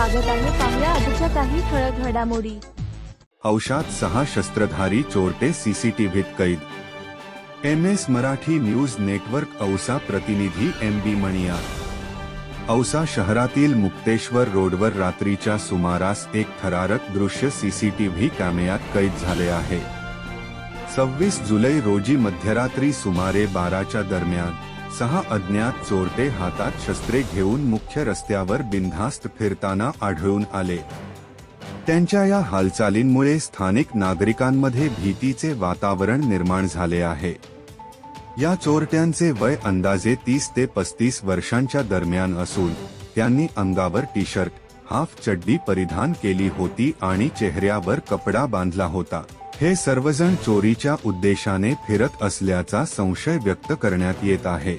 स्वागत आहे पाहुया आजच्या काही ठळक घडामोडी. औषात सहा शस्त्रधारी चोरटे सीसीटीव्हीत कैद. M S Marathi news network Ausa प्रतिनिधी एम बी मणिया. औसा शहरातील मुक्तेश्वर रोडवर रात्रीच्या सुमारास एक थरारक दृश्य सीसीटीव्ही कॅमेऱ्यात कैद झाले आहे. सव्वीस जुलै रोजी मध्यरात्री सुमारे बाराच्या दरम्यान सहा अज्ञात चोरटे हातात शस्त्रे घेऊन मुख्य रस्त्यावर बिनधास्त फिरताना आढळून आले. त्यांच्या या हालचालींमुळे स्थानिक नागरिकांमध्ये भीतीचे वातावरण निर्माण झाले आहे. या चोरट्यांचे वय अंदाजे तीस ते पस्तीस वर्षांच्या दरम्यान असून त्यांनी अंगावर टी शर्ट हाफ चड्डी परिधान केली होती आणि चेहऱ्यावर कपडा बांधला होता. हे सर्वजण चोरीच्या उद्देशाने फिरत असल्याचा संशय व्यक्त करण्यात येत आहे.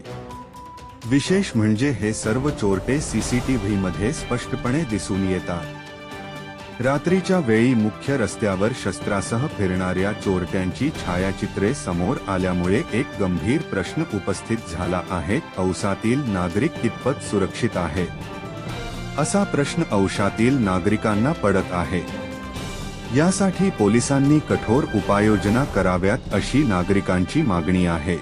विशेष म्हणजे हे सर्व चोरटे सीसीटीव्ही मध्ये स्पष्टपणे दिसून येतात. रात्रीच्या वेळी मुख्य रस्त्यावर शस्त्रासह फिरणाऱ्या चोरट्यांची छायाचित्रे समोर आल्यामुळे एक गंभीर प्रश्न उपस्थित झाला आहे औसातील नागरिक कितपत सुरक्षित आहे? असा प्रश्न औषातील नागरिकांना पडत आहे. यासाठी पोलिसांनी कठोर उपाययोजना कराव्यात अशी नागरिकांची मागणी आहे.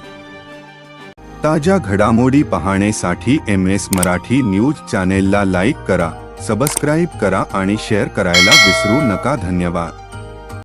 ताज्या घडामोडी पाहण्यासाठी एम एस मराठी न्यूज चॅनेलला लाईक करा सबस्क्राईब करा आणि शेअर करायला विसरू नका. धन्यवाद.